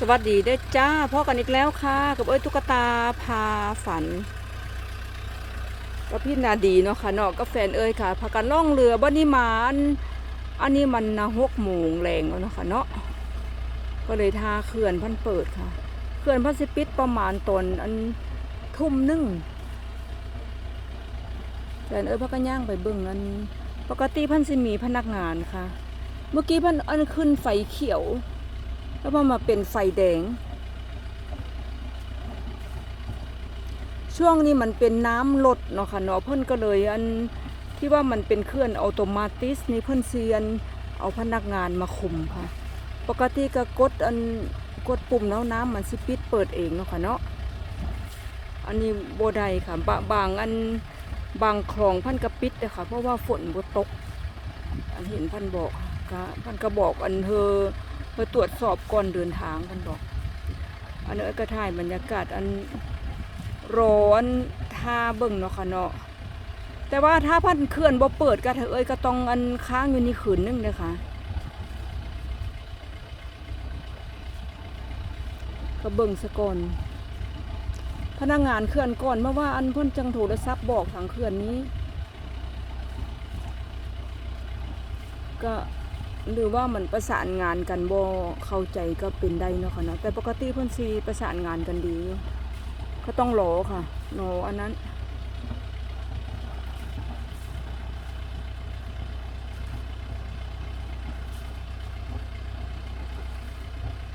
สวัสดีเด้จ้าพ่อกันอีกแล้วค่ะ กับเอ้ยตุ๊กตาพาฝันกับพี่นาดีเนาะค่ะเนาะกับแฟนเอ้ยค่ะพากันล่องเรือบ้านนี้มาอันอันนี้มันนะหกโมงแรงแล้วเนาะค่ะเนาะก็เลยทาเขื่อนพันเปิดค่ะเขื่อนพันสิปิดประมาณตนอันทุ่มนึ่งแฟนเอ้ยพากันย่างไปเบิ่งอันปกติพันสิมีพนักงานค่ะ เมื่อกี้พันอันขึ้นไฟเขียว แล้วพอมาเป็นไฟแดง ช่วงนี้มันเป็นน้ำลดเนาะค่ะเนาะเพิ่นก็เลยอันที่ว่ามันเป็นเครื่องอัตโนมัติสนี่เพิ่นเซียนเอาพนักงานมาคุมค่ะ ปกติก็กดอันกดปุ่มแล้วน้ำมันสิปิดเปิดเองเนาะค่ะเนาะอันนี้โบไดค่ะบบางอันบางคลองพันกระปิดเลยค่ะ เพราะว่าฝนบ่ตก อันเห็นพันบอกก็พันก็บอกอันเธอ เพื่อตรวจสอบก่อนเดินทางกันบอก อันนี้ก็ถ่ายบรรยากาศอันร้อนท่าเบิ่งเนาะค่ะเนาะแต่ว่าถ้าพันเขื่อนบ่เปิดก็เถอะเอ้ยก็ต้องอันค้างอยู่นี่ขืนนึงเลยค่ะก็เบิ่งสะก่อนพนักงานเขื่อนก่อนเมื่อว่าอันเพิ่นจังโทรศัพท์บอกทางเขื่อนนี้ ก็ หรือว่ามันประสานงานกันบ่เข้าใจก็เป็นได้เนาะค่ะเนาะแต่ปกติเพิ่นสิประสานงานกันดี ก็ต้องรอค่ะรออันนั้น